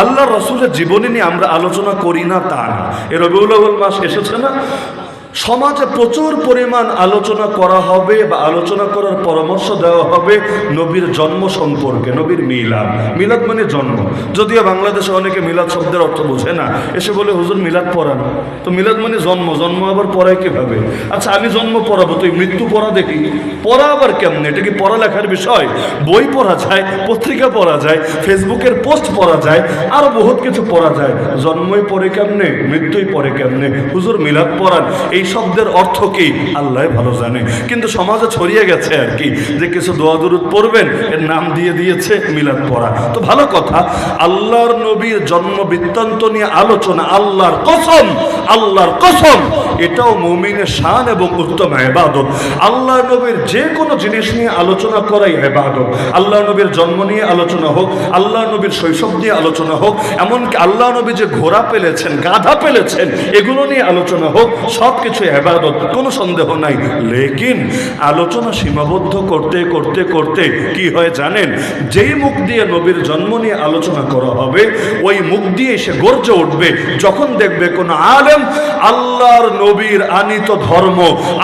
আল্লাহ রসুলের জীবনী নিয়ে আমরা আলোচনা করি না তা না। এ রবিউল মাস এসেছে না? সমাজে প্রচুর পরিমাণ আলোচনা করা হবে বা আলোচনা করার পরামর্শ দেওয়া হবে নবীর জন্ম সম্পর্কে, নবীর মিলাদ। মিলাদ মানে জন্ম। যদিও বাংলাদেশে অনেকে মিলাদ শব্দের অর্থ বোঝে না। এসে বলে, হুজুর, মিলাদ পড়ান। তো মিলাদ মানে জন্ম। জন্ম আবার পড়ায় কীভাবে? আচ্ছা আমি জন্ম পড়াবো, তুই মৃত্যু পড়া দেখি। পড়া আবার কেমন? এটা কি পড়ালেখার বিষয়? বই পড়া যায়, পত্রিকা পড়া যায়, ফেসবুকের পোস্ট পড়া যায়, আরও বহুত কিছু পড়া যায়। জন্মই পড়ে কেমনে? মৃত্যুই পড়ে কেমনে? হুজুর, মিলাদ পড়ান। এই শব্দের অর্থ কি? আল্লাহ ভালো জানে। কিন্তু সমাজে ছড়িয়ে গেছে আর কি, যে কিছু দোয়া দুরুদ পড়বেন, এর নাম দিয়ে দিয়েছে মিলাদ পড়া। তো ভালো কথা, আল্লাহর নবীর জন্ম বৃত্তান্ত নিয়ে আলোচনা, আল্লাহর কসম আল্লাহর কসম, এটাও মুমিনের শান এবং উত্তম এবাদত আল্লাহ নবীর যে কোনো জিনিস নিয়ে আলোচনা করাই এবাদত আল্লাহ নবীর জন্ম নিয়ে আলোচনা হোক আল্লাহ নবীর শৈশব নিয়ে আলোচনা হোক, এমনকি আল্লাহ নবী যে ঘোড়া পেলেছেন, গাধা পেলেছেন, এগুলো নিয়ে আলোচনা হোক সব কিছু এবাদত কোনো সন্দেহ নাই। লেকিন আলোচনা সীমাবদ্ধ করতে করতে করতে কি হয় জানেন? যেই মুখ দিয়ে নবীর জন্ম নিয়ে আলোচনা করা হবে, ওই মুখ দিয়ে সে গর্জে উঠবে, যখন দেখবে কোন আলেম আল্লাহর নবীর আনিত ধর্ম,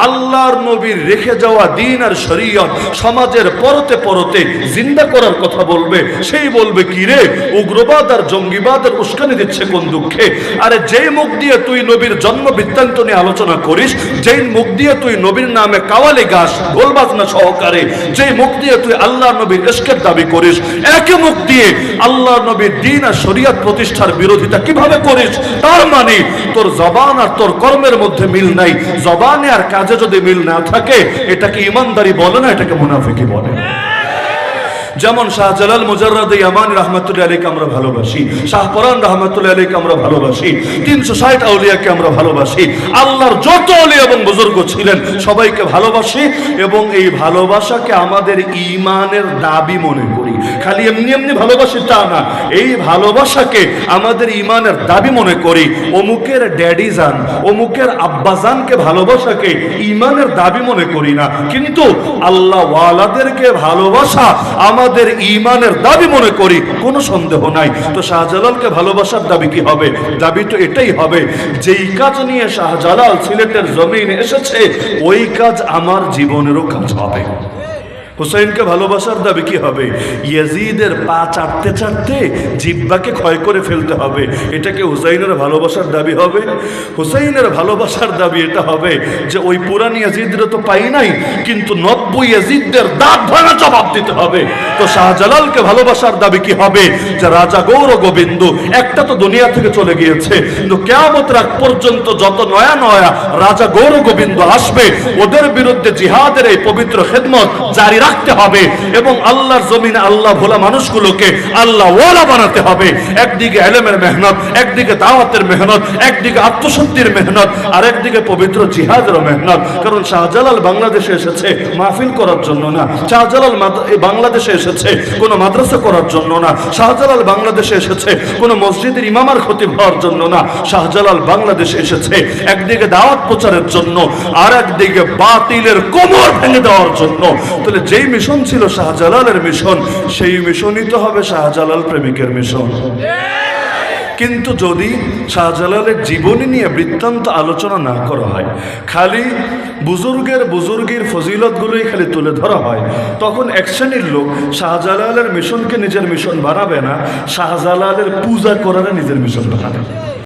আল্লাহর নবীর রেখে যাওয়া দিন আর শরীয়ত সমাজের পরতে পরতে জিন্দা করার কথা বলবে, সেই বলবে, কি রে, উগ্রবাদ আর জঙ্গিবাদের উস্কানি দিচ্ছে কোন দুঃখে? আরে যেই মুখ দিয়ে তুই নবীর জন্ম বৃত্তান্ত নিয়ে আলোচনা করিস, যেই মুখ দিয়ে তুই নবীর নামে কাওয়ালি গাছ গোলবাজনা সহকারে, যেই মুখ দিয়ে তুই আল্লাহ নবীর এসকের দাবি করিস, একই মুখ দিয়ে আল্লাহ নবীর দিন আর শরিয়ত প্রতিষ্ঠার বিরোধিতা কীভাবে করিস? তার মানে তোর জবান আর তোর কর্মের মধ্যে মিল নাই। জবানে আর কাজে যদি মিল না থাকে এটাকে ইমানদারি বলে না এটাকে মুনাফিকি বলে? যেমন শাহজালাল মুজাররাদ ইয়ামান রহমতুল্লাহ আলীকে আমরা ভালোবাসি শাহপরান রহমতুল্লাহ আলীকে আমরা ভালোবাসি, তিনশো ষাট আউলিয়াকে আমরা ভালোবাসি, আল্লাহর যত আলী এবং বুজুর্গ ছিলেন সবাইকে ভালোবাসি এবং এই ভালোবাসাকে আমাদের ইমানের দাবি মনে করি। খালি এমনি এমনি ভালোবাসি তা না, এই ভালোবাসাকে আমাদের ইমানের দাবি মনে করি। অমুকের ড্যাডি যান, অমুকের আব্বাজানকে ভালোবাসাকে ইমানের দাবি মনে করি না, কিন্তু আল্লাহ ওয়ালাদেরকে ভালোবাসা আমাদের ইমানের দাবি মনে করি, কোনো সন্দেহ নাই। তো শাহজালালকে ভালোবাসার দাবি কি হবে? দাবি তো এটাই হবে, যেই কাজ নিয়ে শাহজালাল সিলেটের জমিন এসেছে, ওই কাজ আমার জীবনেরও কাজ হবে। হুসাইনকে ভালোবাসার দাবি কি হবে? ইয়াজিদের পা চাটতে চাটতে জিব্বাকে ক্ষয় করে ফেলতে হবে। এটাকে হুসাইনের ভালোবাসার দাবি হবে? হুসাইনের ভালোবাসার দাবি এটা হবে যে ওই পুরানি ইয়াজিদরা তো পাই নাই, কিন্তু নব্বই ইয়াজিদদের দাঁত ভাঙা জবাব দিতে হবে। তো শাহজালালকে ভালোবাসার দাবি কি হবে? যে রাজা গৌর গোবিন্দ, একটা তো দুনিয়া থেকে চলে গিয়েছে। কিন্তু কেয়ামত রাত পর্যন্ত যত নয়া নয়া রাজা গৌর গোবিন্দ আসবে, ওদের বিরুদ্ধে জিহাদের এই পবিত্র খেদমত জারি রাখতে হবে এবং আল্লাহর জমিনে আল্লাহ ভোলা মানুষগুলোকে আল্লাহ ওয়ালা বানাতে হবে। একদিকে এলেমের মেহনত, একদিকে দাওয়াতের মেহনত, একদিকে আত্মশক্তির মেহনত, আর একদিকে পবিত্র জিহাদের মেহনত। কারণ শাহজালাল বাংলাদেশে এসেছে মাহফিল করার জন্য না। শাহজালাল বাংলাদেশে এসেছে কোনো মাদ্রাসা করার জন্য না। শাহজালাল বাংলাদেশে এসেছে কোনো মসজিদের ইমামার ক্ষতি হওয়ার জন্য না। শাহজালাল বাংলাদেশে এসেছে একদিকে দাওয়াত প্রচারের জন্য, আর একদিকে বাতিলের কোমর ভেঙে দেওয়ার জন্য। তাহলে যেই মিশন ছিল শাহজালালের মিশন, সেই মিশনই তো হবে শাহজালাল প্রেমিকের মিশন। কিন্তু যদি শাহজালালের জীবনী নিয়ে বৃত্তান্ত আলোচনা না করা হয়, খালি বুজুর্গের বুজুর্গের ফজিলতগুলোই খালি তুলে ধরা হয়, তখন এক শ্রেণির লোক শাহজালালের মিশনকে নিজের মিশন বানাবে না, শাহজালালের পূজা করার নিজের মিশন বানাবে।